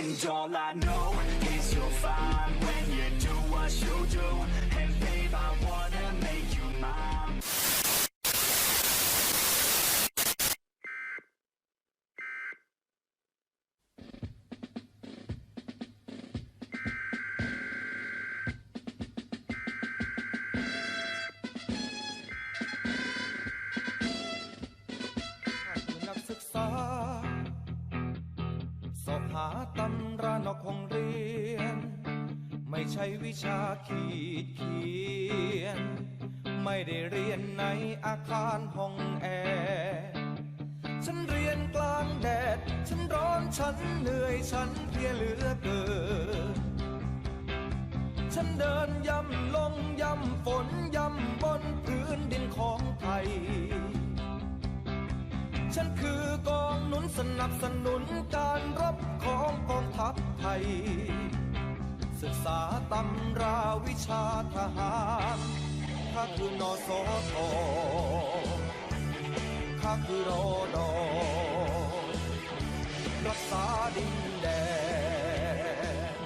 And all I know ช่วิชาขีดเขียน ไม่ได้เรียนในอาคารห้องแอร์ฉันเรียนกลางแดด ฉันร้อนฉันเหนื่อยฉันเพลียเหลือเกิน ฉันเดินย่ำลงย่ำฝนย่ำบนพื้นดินของไทย ฉันคือกองหนุนสนับสนุนการรบของกองทัพไทย ศึกษาตำราวิชาทหารข้าคือนอสอทอข้าคือรอดอรักษาดินแดน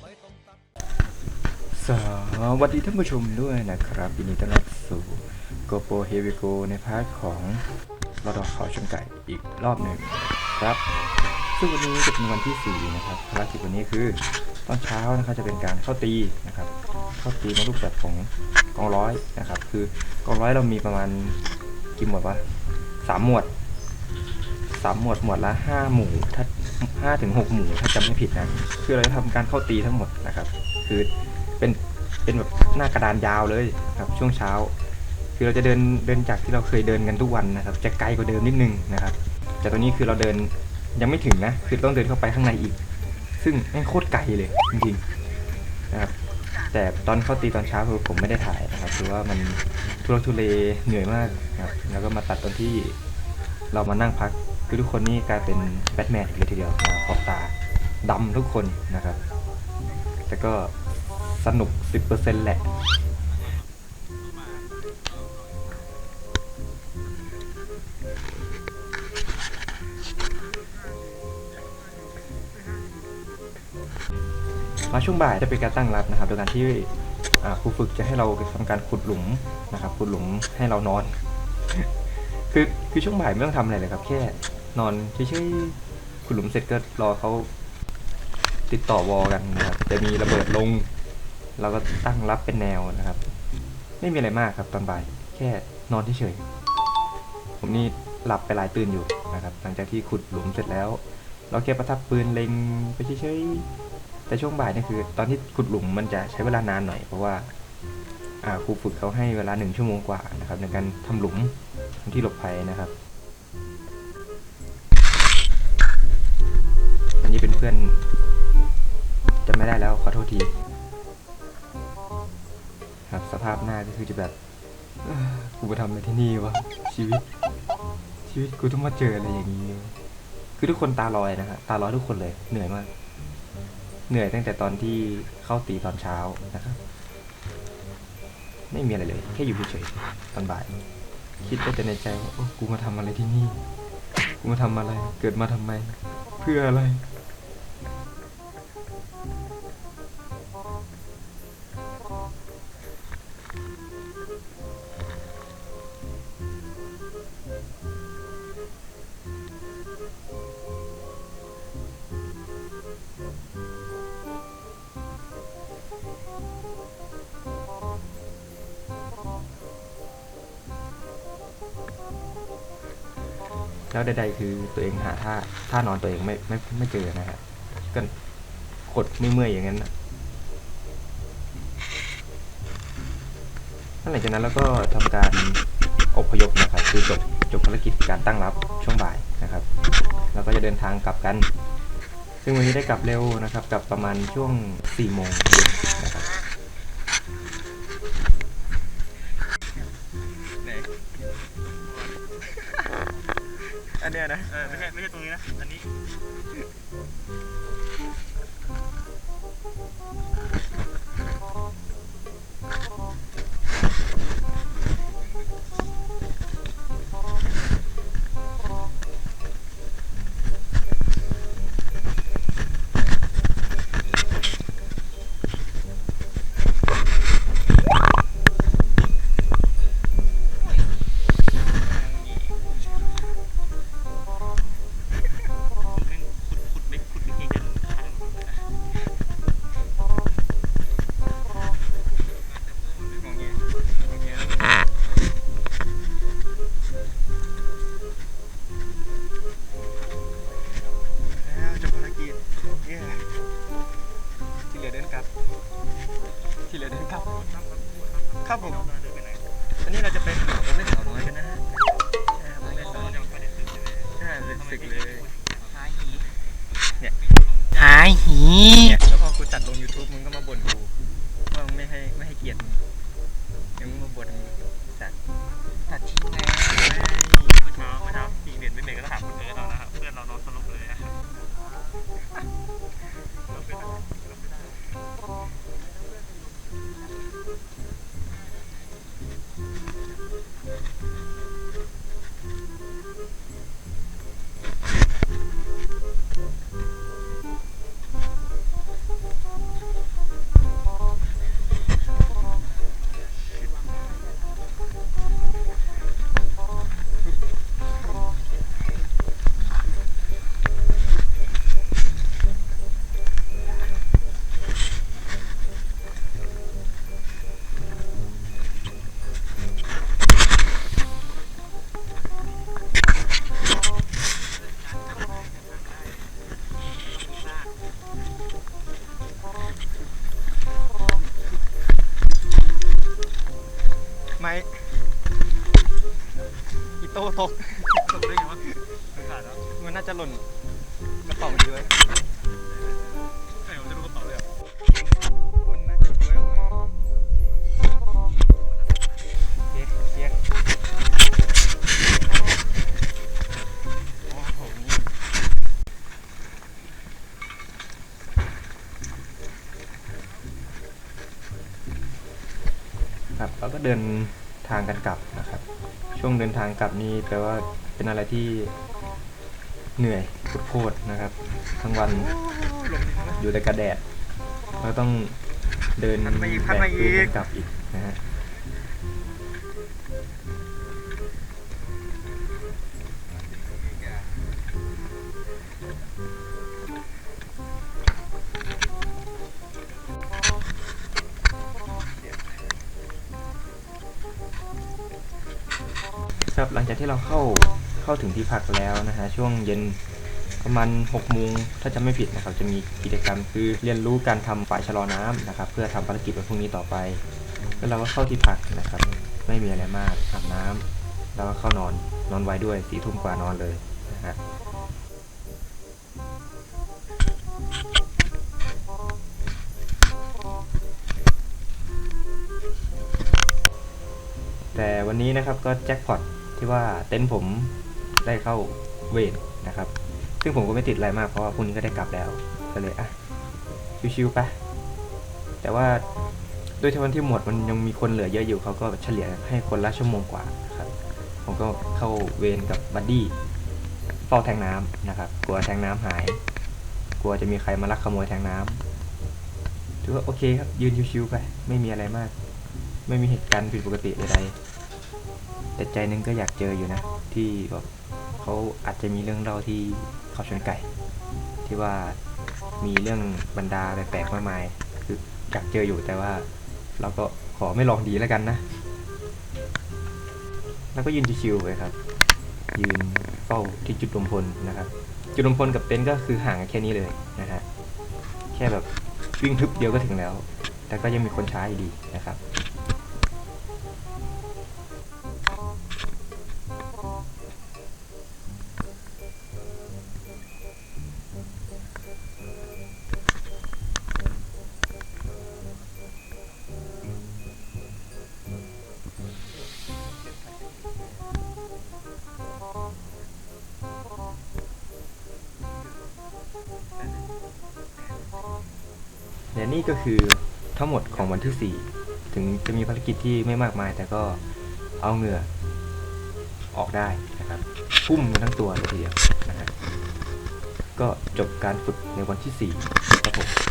ไม่ต้องตัด สวัสดีท่านผู้ชมด้วยนะครับยินดีต้อนรับสู่ GoPro h e v i g o ในพาร์ทของรอดอเขาชนไก่อีกรอบหนึ่งครับ ซึ่งวันนี้จะเป็นวันที่ 4 นะครับภารกิจวันนี้คือตอนเช้านะครับจะเป็นการเข้าตีนะครับเข้าตีในรูปแบบของกองร้อยนะครับ คือกองร้อยเรามีประมาณกี่หมวดวะสามหมวดสามหมวดหมวดละห้าหมู่ถ้าห้าถึงหกหมู่ถ้าจำไม่ผิดนะคือเราจะทำการเข้าตีทั้งหมดนะครับ คือเป็นเป็นแบบหน้ากระดานยาวเลยครับช่วงเช้า คือเราจะเดินเดินจากที่เราเคยเดินกันทุกวันนะครับ จะไกลกว่าเดิมนิดนึงนะครับ แต่ตอนนี้คือเราเดิน ยังไม่ถึงนะ คือต้องเดินเข้าไปข้างในอีก ซึ่งแม่งโคตรไกลเลยจริงๆนะครับแต่ตอนเข้าตีตอนเช้าคือผมไม่ได้ถ่ายนะครับคือว่ามันทุรกทุเลเหนื่อยมากนะครับแล้วก็มาตัดตอนที่เรามานั่งพักคือทุกคนนี่กลายเป็นแบทแมนเลยทีเดียวขอบตาดำทุกคนนะครับ แต่ก็สนุก 10%แหละ มาช่วงบ่ายจะเป็นการตั้งรับนะครับโดยการที่ครูฝึกจะให้เราทำการขุดหลุมนะครับขุดหลุมให้เรานอน คือคือช่วงบ่ายไม่ต้องทำอะไรเลยครับ แค่นอนเฉยๆขุดหลุมเสร็จก็รอเขาติดต่อวอลกันนะครับจะมีระเบิดลง เราก็ตั้งรับเป็นแนวนะครับ ไม่มีอะไรมากครับตอนบ่าย แค่นอนเฉยๆผมนี่หลับไปหลายตื่นอยู่นะครับ หลังจากที่ขุดหลุมเสร็จแล้ว เราแค่ประทับปืนเล็งไปเฉยๆแต่ช่วงบ่ายนี่คือ ตอนที่ขุดหลุมมันจะใช้เวลานานหน่อยเพราะว่าครูฝึกเขาให้เวลาหนึ่งชั่วโมงกว่านะครับในการทำหลุมที่หลบภัยนะครับ อันนี้เป็นเพื่อนจะไม่ได้แล้วขอโทษทีครับสภาพหน้าก็คือจะแบบกูมาทำอะไรที่นี่วะชีวิต ชีวิตกูต้องมาเจออะไรอย่างนี้ คือทุกคนตาลอยนะฮะตาลอยทุกคนเลยเหนื่อยมาก เหนื่อยตั้งแต่ตอนที่เข้าตีตอนเช้านะครับไม่มีอะไรเลยแค่อยู่เฉยๆตอนบ่าย คิดไปแต่ในใจว่าโอ้กูมาทำอะไรที่นี่ กูมาทำอะไร เกิดมาทำไม เพื่ออะไร แล้วใดๆคือตัวเองหาท่าท่านอนตัวเองไม่ไม่ไม่เจอนะฮะก็กดไม่เมื่อยอย่างนั้นน่ะหลังจากนั้นเราก็ทำการอพยพนะครับคือจบจบภารกิจการตั้งรับช่วงบ่ายนะครับเราก็จะเดินทางกลับกัน ซึ่งวันนี้ได้กลับเร็วนะครับกลับประมาณช่วง4โมงเย็นายหีเนี่ยแล้วพอกูตัดลง YouTube มึงก็มาบ่นกูว่ามึงไม่ให้ไม่ให้เกียรติมึงยังมึงมาบ่นมึงจัดตัดทิ้งไงเมื่อเช้าเมื่อเช้าปีเด่นไม่เด่นก็ถามคุณเอิร์ธเรานะครับเพื่อนเรานอนสลบเลยอะเราเป็นอะ ต้ตกตกได้ไงวะมันขาดแล้วมันน่าจะหล่นกระเป๋าดีไว้ไหนผมจะดูกระเป๋าเลยเหรอมันน่าจะด้วยออกมาเช็คเช็คโอ้โหนี่ครับแล้วก็เดินทางกันกลับนะครับ ช่วงเดินทางกลับนี่แปลว่าเป็นอะไรที่เหนื่อยโคตรๆนะครับ ทั้งวันอยู่แต่กระแดดแล้วต้องเดินแบกปืนกลับอีก ครับหลังจากที่เราเข้าเข้าถึงที่พักแล้วนะฮะช่วงเย็นประมาณ6โมงถ้าจะไม่ผิดนะครับจะมีกิจกรรมคือเรียนรู้การทำฝายชะลอน้ำนะครับ เพื่อทำภารกิจวันพรุ่งนี้ต่อไป แล้วเราก็เข้าที่พักนะครับ ไม่มีอะไรมากอาบน้ำแล้วก็เข้านอนนอนไว้ด้วยสี่ทุ่มกว่านอนเลยนะฮะแต่วันนี้นะครับก็แจ็คพอต ที่ว่าเต็นท์ผมได้เข้าเวรนะครับ ซึ่งผมก็ไม่ติดอะไรมากเพราะว่าพรุ่งนี้ก็ได้กลับแล้วก็เลยอะชิวๆไปแต่ว่าด้วยที่วันที่หมดมันยังมีคนเหลือเยอะอยู่เขาก็เฉลี่ยให้คนละชั่วโมงกว่าครับผมก็เข้าเวรกับบัดดี้เฝ้าแทงน้ำนะครับ กลัวแทงน้ำหาย กลัวจะมีใครมาลักขโมยแทงน้ำถือว่าโอเคครับยืนชิวๆไป ไม่มีอะไรมาก ไม่มีเหตุการณ์ผิดปกติใดๆ แต่ใจหนึงก็อยากเจออยู่นะ ที่แบบเขาอาจจะมีเรื่องเล่าที่เขาชนไก่ ที่ว่ามีเรื่องบรรดาแปลกๆมากมาย คืออยากเจออยู่แต่ว่า เราก็ขอไม่ลองดีแล้วกันนะ แล้วก็ยืนชิวๆไปครับ ยืนเฝ้าที่จุดรวมพลนะครับ จุดรวมพลกับเต็นท์ก็คือห่างกันแค่นี้เลยนะฮะแค่แบบวิ่งทึบเดียวก็ถึงแล้ว แต่ก็ยังมีคนช้าอยู่ดีนะครับ นี่ก็คือทั้งหมดของวันที่ 4 ถึงจะมีภารกิจที่ไม่มากมาย แต่ก็เอาเหงื่อออกได้นะครับพุ่มกันทั้งตัวเลยทีเดียวนะฮะก็จบการฝึกในวันที่4ครับผม